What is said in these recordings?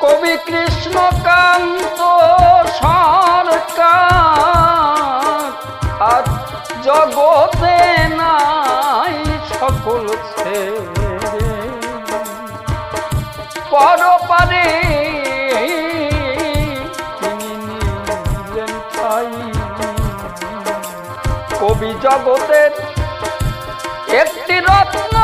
কবি কৃষ্ণকান্ত সরকার আর জগতে নাই সকল পরপারে। কবি জগতের একটি রত্ন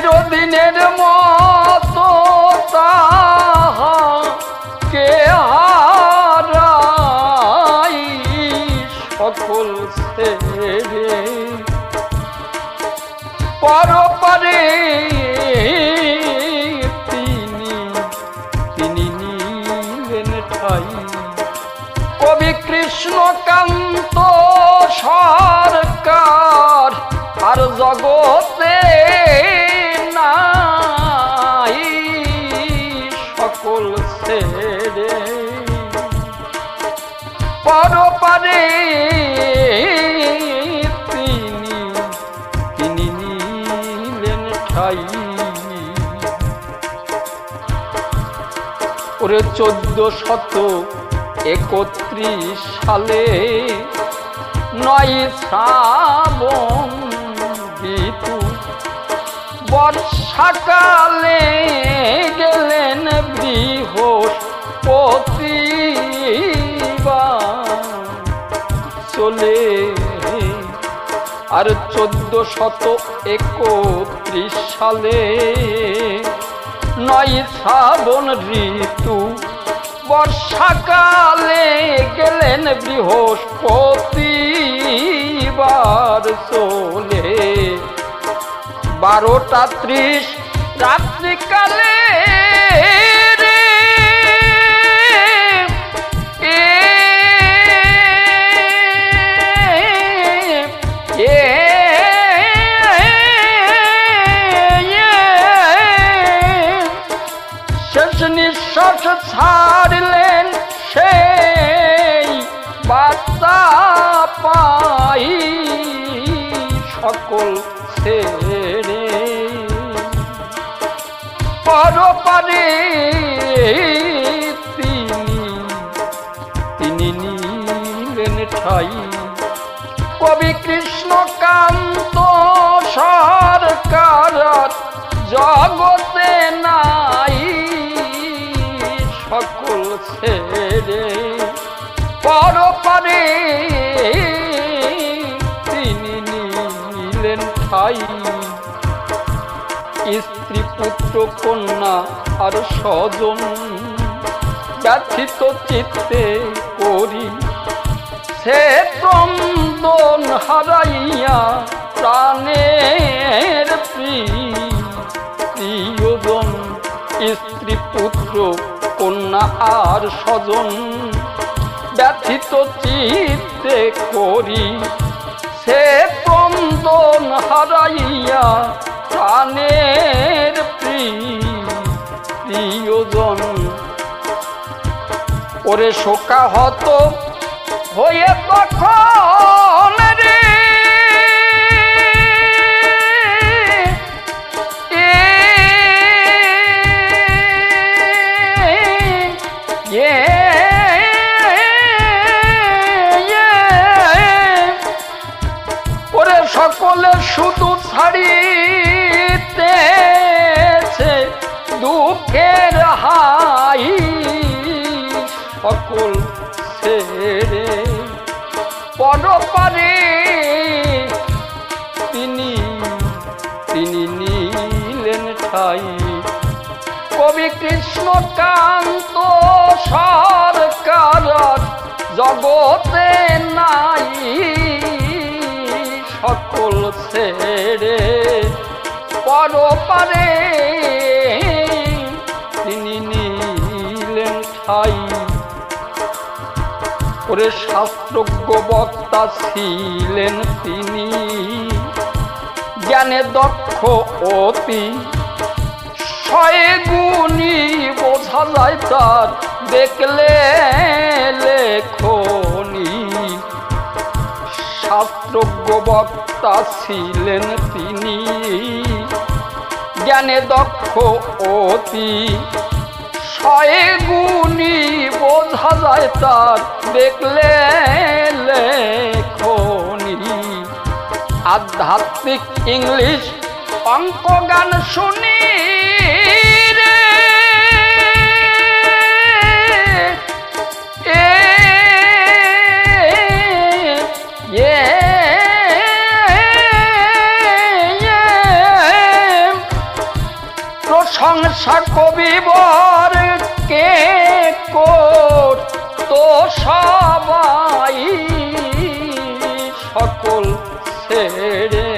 ওরে চিরদিনের ওরে চোদ্দ শত একত্রিশ সালে নয় শ্রাবণ ঋতু। বর্ষাকালে গেলেন বৃহস্পতি চলে আর চোদ্দ শত একত্রিশ সালে নয় শ্রাবণ ঋতু। বর্ষাকালে গেলেন বৃহস্পতি বার চলে। বারোটা ত্রিশ রাত্রিকালে নিঃশ্বাস ছাড়লেন সেই বার্তা পাই সকল ছেড়ে। পরপারে তিনি তিনি নিলেন ঠাই। কবি কৃষ্ণকান্ত সরকার জগতে নাই ছেড়ে পরপারে তিনি নিলেন ঠাই। স্ত্রী পুত্র, কন্যা আর স্বজন ব্যথিত চিত্তে করি। সে ক্রন্দন হারাইয়া প্রাণের প্রিয়জন স্ত্রী পুত্র কন্যা আর স্বজন ব্যথিত চিত্তে করি। সে ক্রন্দন হারাইয়া প্রাণের প্রিয়জন। ওরে শোকা হতো হয়ে তখন শুধু ছাড়িতেছে দুঃখের হাই সকল ছেড়ে। পরপারে তিনি তিনি নিলেন ঠাই। কবি কৃষ্ণকান্ত সরকার জগতে নাই। সকল ছেড়ে পরপারে তিনি নিলেন ঠাই। ওরে শাস্ত্রজ্ঞ বক্তা ছিলেন তিনি। জ্ঞানে দক্ষ অতি। ছয় গুণী বোঝা যায় তার। দেখলে লেখনি শাস্ত্রজ্ঞ বক্তা ছিলেন তিনি। জ্ঞানে দক্ষ অতি। ছয় গুণী বোঝা যায় তার দেখলে লেখনি। আধ্যাত্মিক ইংলিশ অঙ্ক গান শুনি। প্রশংসা কবিবর কে তো সবাই? সকল ছেড়ে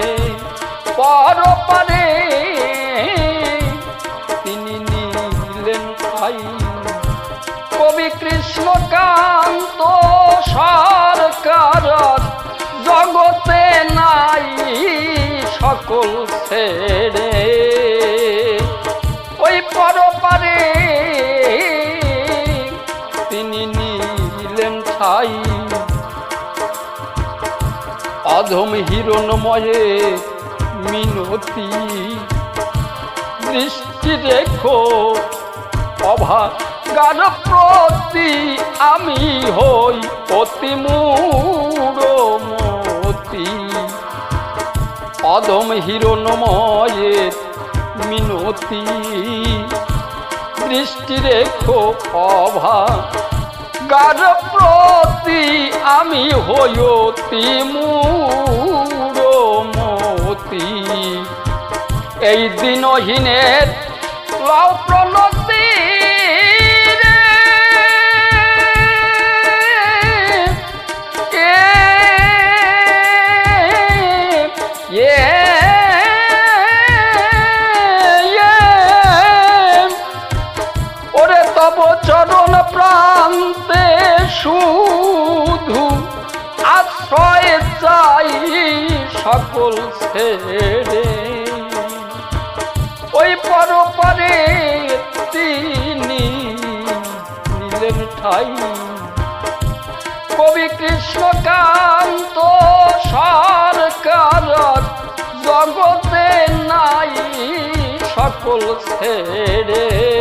পরপারে তিনি নিলেন খাই কবি কৃষ্ণকান্ত সরকার জগতে নাই, সকল ছেড়ে অধম হিরণময়ে মিনতি। দৃষ্টি রেখো অভাগার প্রতি আমি হই অতি মূঢ়মতি অধম হিরণময়ের মিনতি। দৃষ্টি রেখো অভাগার প্রতি আমি হই অতি মূঢ়মতি এই দিনহীনের লও প্রণতি ওরে তব চরণ প্রান্তে শুধু আশ্রয় চাই সকল ছেড়ে। ওই পরপরে তিনি নিলেন ঠাই। কবি কৃষ্ণকান্ত সরকার জগতে নাই সকল ছেড়ে।